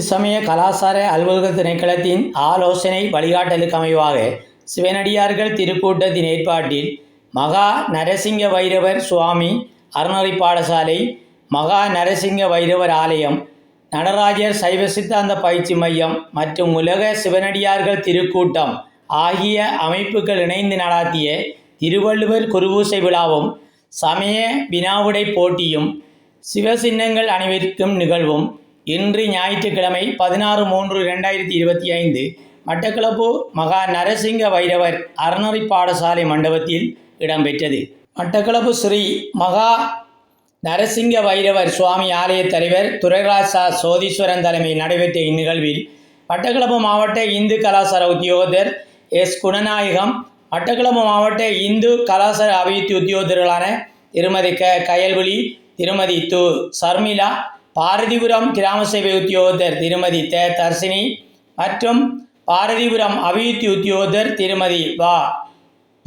இந்து சமய கலாசார அலுவலக திணைக்களத்தின் ஆலோசனை வழிகாட்டலுக்கு அமைவாக சிவனடியார்கள் திருக்கூட்டத்தின் ஏற்பாட்டில் மகா நரசிங்க வைரவர் சுவாமி அறநெறி பாடசாலை மகா நரசிங்க வைரவர் ஆலயம் நடராஜர் சைவ சித்தாந்த பயிற்சி மையம் மற்றும் உலக சிவனடியார்கள் திருக்கூட்டம் ஆகிய அமைப்புகள் இணைந்து நடாத்திய திருவள்ளுவர் குருபூசை விழாவும் சமய வினாவுடை போட்டியும் சிவசின்னங்கள் அனைவருக்கும் நிகழ்வும் இன்று ஞாயிற்றுக்கிழமை பதினாறு மூன்று ரெண்டாயிரத்தி இருபத்தி ஐந்து மட்டக்களப்பு மகா நரசிங்க வைரவர் அறநறி பாடசாலை மண்டபத்தில் இடம்பெற்றது. மட்டக்களப்பு ஸ்ரீ மகா நரசிங்க வைரவர் சுவாமி ஆலய தலைவர் துரைராசா சோதீஸ்வரன் தலைமையில் நடைபெற்ற இந்நிகழ்வில் மட்டக்களப்பு மாவட்ட இந்து கலாசார உத்தியோகத்தர் எஸ். குணநாயகம் மட்டக்களப்பு மாவட்ட இந்து கலாசார அபிவிருத்தி உத்தியோகத்தர்களான திருமதி க. கயல்விழி திருமதி து. சர்மிளா பாரதிபுரம் கிராம சேவை உத்தியோகத்தர் திருமதி தே. தர்சினி மற்றும் பாரதிபுரம் அபிவிருத்தி உத்தியோகத்தர் திருமதி வா.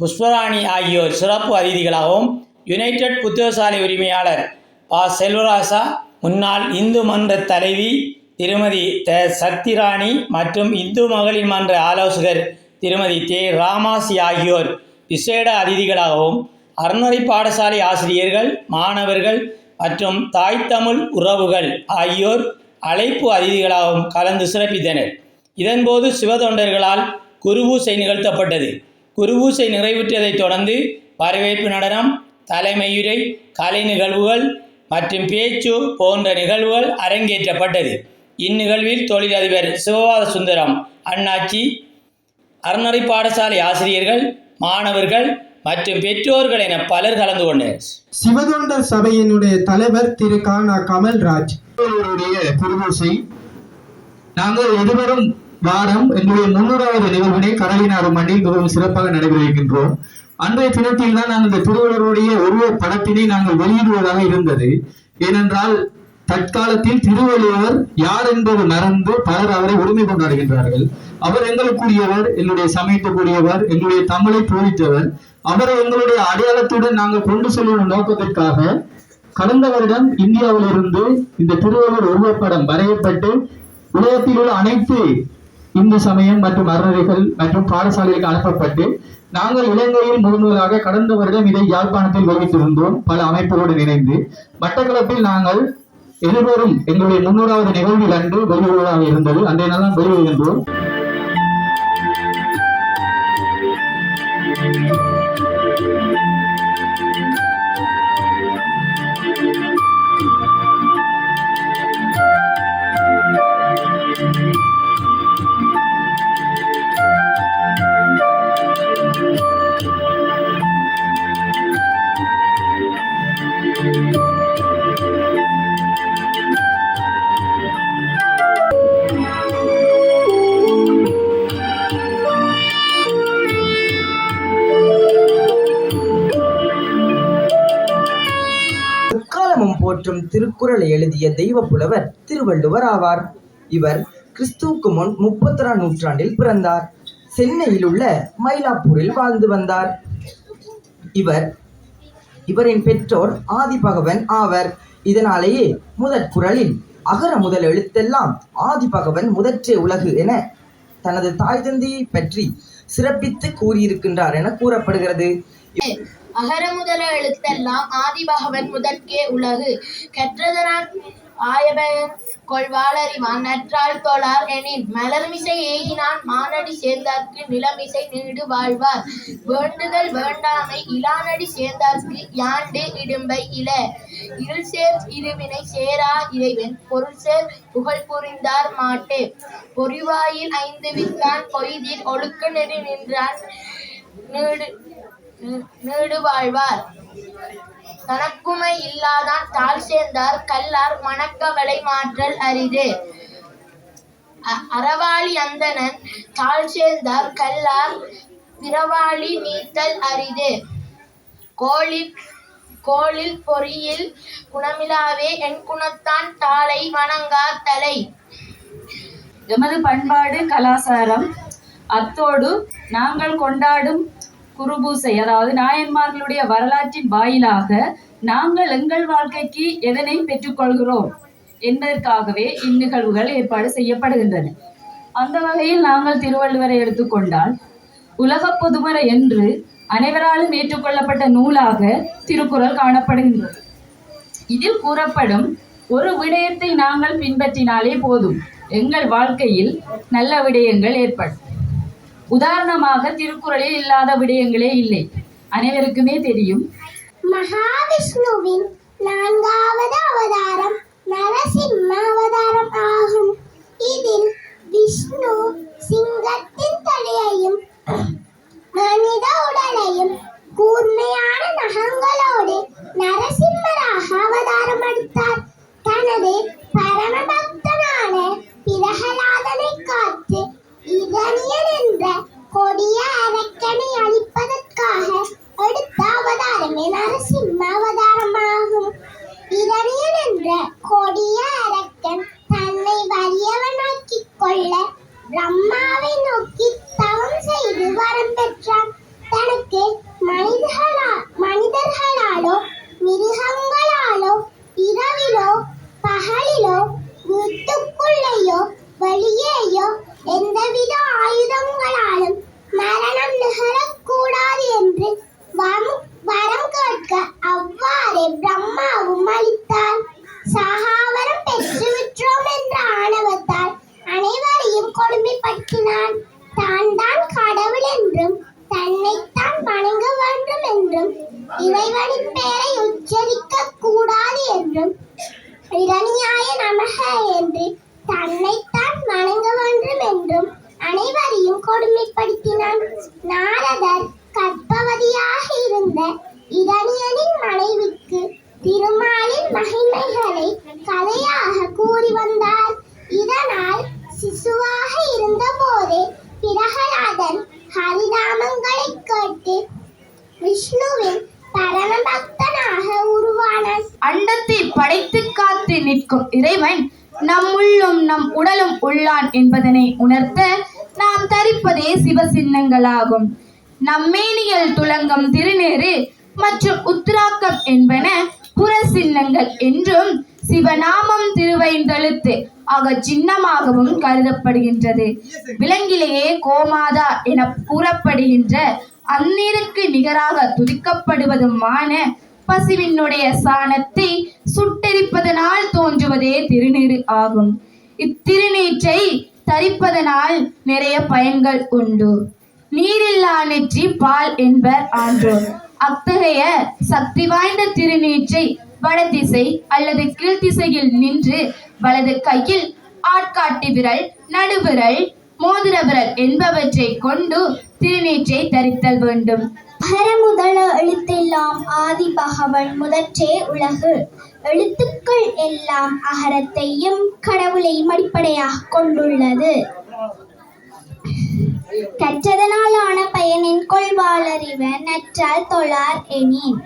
புஷ்பராணி ஆகியோர் சிறப்பு அதிதிகளாகவும் யுனைடெட் புத்தகசாலை உரிமையாளர் பா. செல்வராசா முன்னாள் இந்து மன்ற தலைவி திருமதி த. சக்திராணி மற்றும் இந்து மகளிர் மன்ற ஆலோசகர் திருமதி தே. ராமாசி ஆகியோர் விசேட அதிதிகளாகவும் அறநெறி பாடசாலை ஆசிரியர்கள் மாணவர்கள் மற்றும் தாய் தமிழ் உறவுகள் ஆகியோர் அழைப்பு அதிதிகளாகவும் கலந்து சிறப்பித்தனர். இதன்போது சிவதொண்டர்களால் குருபூசை நிகழ்த்தப்பட்டது. குருபூசை நிறைவுற்றதைத் தொடர்ந்து வரவேற்பு நடனம் தலைமையுரை கலை நிகழ்வுகள் மற்றும் பேச்சு போன்ற நிகழ்வுகள் அரங்கேற்றப்பட்டது. இந்நிகழ்வில் தொழிலதிபர் சிவபாத சுந்தரம் அண்ணாச்சி அறநடை பாடசாலை ஆசிரியர்கள் மாணவர்கள் மற்றும் பெற்றோர்கள் என பலர் கலந்து கொண்டனர் சிவதொண்டர் சபையினுடைய தலைவர் திரு கானா கமல்ராஜ். குருபூசை நாங்கள் எதிர்வரும் வாரம் எங்களுடைய முன்னூறாவது நிகழ்வினை கடலினாறு மண்ணில் மிகவும் சிறப்பாக நடைபெறுகின்றோம் அன்றைய தினத்தில் தான் நாங்கள் இந்த திருவள்ளுவருடைய உருவ படத்தினை நாங்கள் வெளியிடுவதாக இருந்தது. ஏனென்றால் தற்காலத்தில் திருவள்ளுவர் யார் என்பது மறந்து பலர் அவரை உரிமை கொண்டாடுகின்றார்கள். அவர் எங்களுக்குரியவர் எங்களுடைய சமயத்துக்குரியவர் எங்களுடைய தமிழை போதித்தவர். அவரை எங்களுடைய அடையாளத்துடன் நாங்கள் கொண்டு செல்லும் நோக்கத்திற்காக கடந்த வருடம் இந்தியாவிலிருந்து இந்த திருவள்ளுவர் உருவப்படம் வரையப்பட்டு உலகத்தில் உள்ள அனைத்து இந்து சமயம் மற்றும் அறநெறிகள் மற்றும் பாடசாலைகளுக்கு அனுப்பப்பட்டு நாங்கள் இலங்கையில் முதன்முதலாக கடந்த வருடம் இதை யாழ்ப்பாணத்தில் வகித்திருந்தோம். பல அமைப்புகளுடன் இணைந்து மட்டக்களப்பில் நாங்கள் எதிர்வரும் எங்களுடைய முன்னூறாவது நிகழ்வில் அன்று வெளியூராக இருந்தது. அன்றைய நாள் தான் முக்காலமும் போற்றும் திருக்குறளை எழுதிய தெய்வ புலவர் திருவள்ளுவர் ஆவார். இவர் கிறிஸ்துவுக்கு முன் முப்பத்தொராம் நூற்றாண்டில் பிறந்தார். சென்னையில் உள்ள மயிலாப்பூரில் வாழ்ந்து வந்தார். இவர் இவரின் பெற்றோர் ஆதிபகவன் ஆவர். இதனாலேயே முதற் குரலில் அகர முதல் எழுத்தெல்லாம் ஆதிபகவன் முதற்றே உலகு என தனது தாய் தந்தையை பற்றி சிறப்பித்து கூறியிருக்கின்றார் என கூறப்படுகிறது. அகர முதல எழுத்தெல்லாம் ஆதிபகவன் முதற்கே உலகு. கற்றதனான் ஆயபயன் கொள்வாளறிவான். நற்றால் தொழார் எனின் மலர்மிசை ஏகினான். மானடி சேர்ந்தார்க்கு நிலமிசை நீடு வாழ்வார். வேண்டுதல் வேண்டாமை இலானடி சேர்ந்தார்க்கு யாண்டு இடும்பை இல. இருள் சேர் இருவினை சேரா இறைவன். பொருள் சேர் புகழ் புரிந்தார் மாட்டு. பொறிவாயில் ஐந்து வித்தான் பொய்தில் ஒழுக்க நெறி நின்றான். நீடு நீடு வாழ்வார். தனக்குமை இல்லாதான் தாழ் சேர்ந்தார். கல்லார் மணக்கவலை மாற்றல் அரிது. அ- அறவாளி அந்தணன் தாழ் சேர்ந்தார். கல்லார் பிறவாளி நீத்தல் அரிது. கோழில் கோளில் பொறியில் குணமிலாவே என் குணத்தான் தாளை வணங்கா தலை. எமது பண்பாடு கலாச்சாரம் அத்தோடு நாங்கள் கொண்டாடும் குருபூசை அதாவது நாயன்மார்களுடைய வரலாற்றின் வாயிலாக நாங்கள் எங்கள் வாழ்க்கைக்கு எதனை பெற்றுக்கொள்கிறோம் என்பதற்காகவே இந்நிகழ்வுகள் ஏற்பாடு செய்யப்படுகின்றன. அந்த வகையில் நாங்கள் திருவள்ளுவரை எடுத்துக்கொண்டால் உலக பொதுமறை என்று அனைவராலும் ஏற்றுக்கொள்ளப்பட்ட நூலாக திருக்குறள் காணப்படுகின்றது. இதில் கூறப்படும் ஒரு விடயத்தை நாங்கள் பின்பற்றினாலே போதும். எங்கள் வாழ்க்கையில் நல்ல விடயங்கள் ஏற்படும். உதாரணமாக திருக்குறளில் இல்லாத விடயங்களே இல்லை. அனைவருக்குமே தெரியும். மகாவிஷ்ணுவின் இறைவனின் பெயரை உச்சரிக்க கூடாது என்றும் இரணியாய நமக என்று தன்னைத்தான் வணங்க வேண்டும் என்றும் அனைவரையும் கொடுமைப்படுத்தினான். நாரதர் கற்பவதியாக இருந்த இரணியனின் மனைவிக்கு திருமாலின் மகிமைகளை கதையாக கூறி வந்தார். இதனால் உள்ளான் என்பதனை உணர்த்த நாம் தரிப்பதே சிவசின்னங்களாகும். நம்மேனியல் துலங்கம் திருநேறு மற்றும் உத்ராக்கம் என்பன புற சின்னங்கள் என்றும் சிவநாமம் திருவைந்தெழுத்து ஆக சின்னமாகவும் கருதப்படுகின்றது. விலங்கிலேயே கோமாதா என கூறப்படுகின்ற அந்நீருக்கு நிகராக துதிக்கப்படுவதுமான பசுவினுடைய சாணத்தை சுட்டெரிப்பதனால் தோன்றுவதே திருநீறு ஆகும். இத்திருநீற்றை தரிப்பதனால் நிறைய பயன்கள் உண்டு. நீரில்லா நெற்றி பால் என்பர் ஆன்றோர். அத்தகைய சக்தி வாய்ந்த திருநீற்றை வடதிசை அல்லது கீழ்த்திசையில் நின்று வலது கையில் ஆட்காட்டி விரல் நடுவிரல் மோதிர விரல் என்பவற்றை கொண்டு திருநீற்றை தரித்தல் வேண்டும். அகர எழுத்தெல்லாம் ஆதி பகவன் முதற்றே உலகு. எழுத்துக்கள் எல்லாம் அகரத்தையும் கடவுளையும் அடிப்படையாக கொண்டுள்ளது. கற்றதனாலான பயனின் இவன் நற்றால் தொழார் எனின்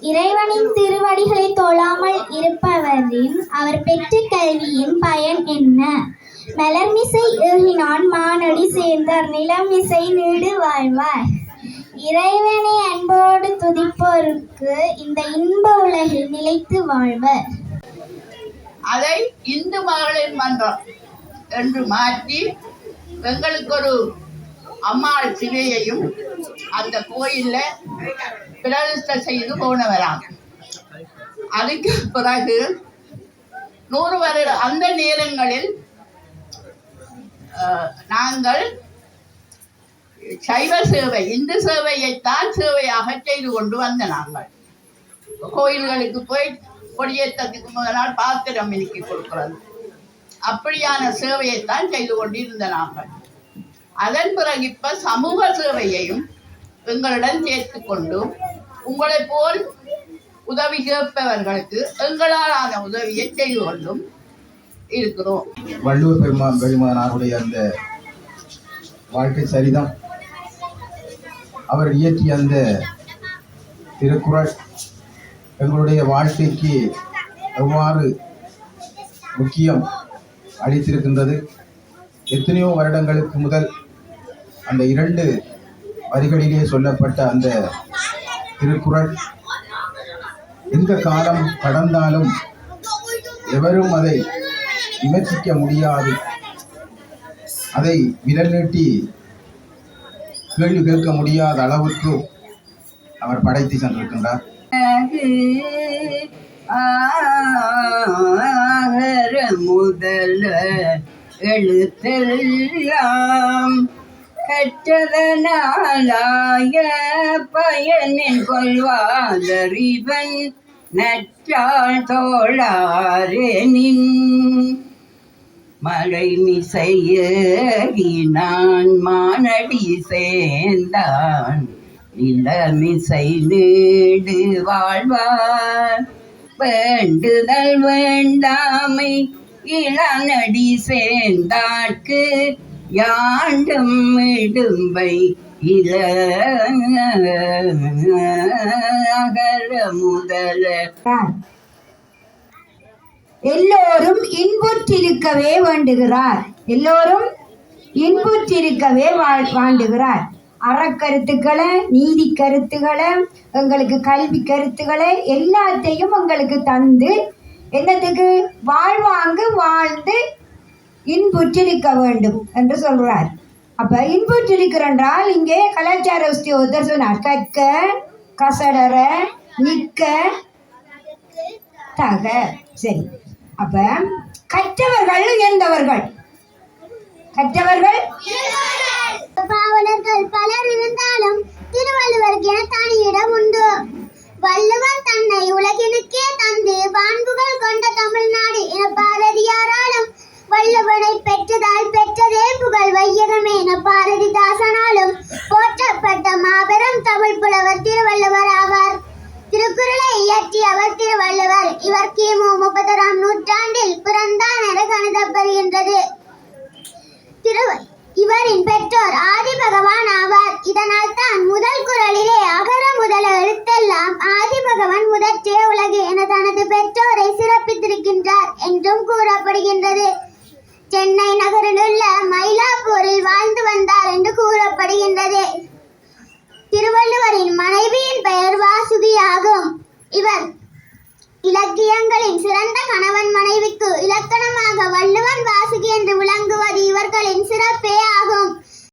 இறைவனின் திருவடிகளை தொழாமல் இருப்பவரின் அவர் பெற்ற கல்வியின் பயன் என்ன? மலர்மிசை ஏகினான் மானடி சேர்ந்தார் நிலமிசை நீடு வாழ்வார். இறைவனை அன்போடு துதிப்போருக்கு இந்த இன்ப உலகில் நிலைத்து வாழ்வர். அதை இந்து மகளிர் மன்றம் என்று மாற்றி எங்களுக்கு ஒரு அம்மாள் சிலையையும் அந்த கோயில்ல பிரதிஷ்ட செய்து போனவராம். அதுக்கு பிறகு நூறு வருட அந்த நேரங்களில் நாங்கள் சைவ சேவை இந்து சேவையைத்தான் சேவையாக செய்து கொண்டு வந்த நாங்கள். கோயில்களுக்கு போய் கொடியேற்றத்துக்கு முதல் நாள் பாத்திரம் மினுக்கி கொடுக்கிறது. அப்படியான சேவையைத்தான் செய்து கொண்டிருந்த நாங்கள். அதன் பிறகு இப்ப சமூக சேவையையும் எங்களுடன் சேர்த்து கொண்டு உங்களை போல் உதவி கேட்பவர்களுக்கு எங்களாலான உதவியை செய்து கொண்டும் இருக்கிறோம். வள்ளுவர் பெருமான் பெருமானாருடைய அந்த வாழ்க்கை சரிதான். அவர் இயற்றிய அந்த திருக்குறள் எங்களுடைய வாழ்க்கைக்கு எவ்வாறு முக்கியம் அளித்திருக்கின்றது? எத்தனையோ வருடங்களுக்கு முதல் அந்த இரண்டு வரிகளிலே சொல்லப்பட்ட அந்த திருக்குறள் எந்த காலம் கடந்தாலும் எவரும் அதை விமர்சிக்க முடியாது. அதை விரல் நீட்டி கேள்வி கேட்க முடியாத அளவுக்கு அவர் படைத்து சென்றிருக்கின்றார். ஆகர முதல எழுத்தெல்லாம் கற்றதனாலாய பயனின் கொள்வாதறிவன் நற்றாள் தோழாரெனின் மழை மிசையகினான் மானடி சேர்ந்தான். நிலமிசை நீடு வாழ்வார். வேண்டுதல் வேண்டாமை இளநடி சேர்ந்தாட்கு யாண்டும் இடும்பை இல அகர முதல. எல்லோரும் இன்புற்றிருக்கவே வேண்டுகிறார். எல்லோரும் இன்புற்றிருக்கவே வாழ் வாண்டுகிறார். அறக்கருத்துக்களை நீதி கருத்துக்களை எங்களுக்கு கல்வி கருத்துக்களை எல்லாத்தையும் எங்களுக்கு தந்து என்னத்துக்கு? வாழ்வாங்கு வாழ்ந்து இன்புற்றிருக்க வேண்டும் என்று சொல்றார். அப்ப இன்புற்றிருக்கிறென்றால் இங்கே கலாச்சார உஸ்தியோதர் சொன்னார். கற்க கசடர நிற்க தக. சரி. அப்ப கற்றவர்கள் உயர்ந்தவர்கள். கற்றவர்கள் பாவலர்கள் பலர் இருந்தாலும் திருவள்ளுவருக்கு தனியிடம் உண்டு. வள்ளுவர் தன்னை உலகினுக்கே தந்து பண்புகள் கொண்ட தமிழ்நாடு என பாரதியாராலும் வள்ளுவனை பெற்றதால் பெற்றதே புகழ் வையகமே என பாரதிதாசனாலும் போற்றப்பட்ட மாபெரும் தமிழ் புலவர் திருவள்ளுவர் ஆவார் திருக்குறளை இயற்றியவர் திருவள்ளுவர் இவர் கிமு முப்பத்தொராம் நூற்றாண்டில் பிறந்தார் என கருதப்படுகின்றது திரு இவரின் பெற்றோர் ஆதி பகவான் ஆவார் இதனால் தான் முதல் குரலிலே அகர முதல எழுத்தெல்லாம் ஆதி பகவான் உலகு என தனது பெற்றோரை சிறப்பித்திருக்கின்றார் என்றும் கூறப்படுகின்றது. சென்னை நகரில் உள்ள மயிலாப்பூரில் வாழ்ந்து வந்தார் என்று கூறப்படுகின்றது. திருவள்ளுவரின் மனைவியின் பெயர் வாசுகி ஆகும். இவர் இலக்கியங்களின் சிறந்த கணவன் மனைவிக்கு இலக்கணமாக வள்ளுவன் வாசுகி என்று விளங்குவது இவர்களின் சிறப்பே ஆகும்.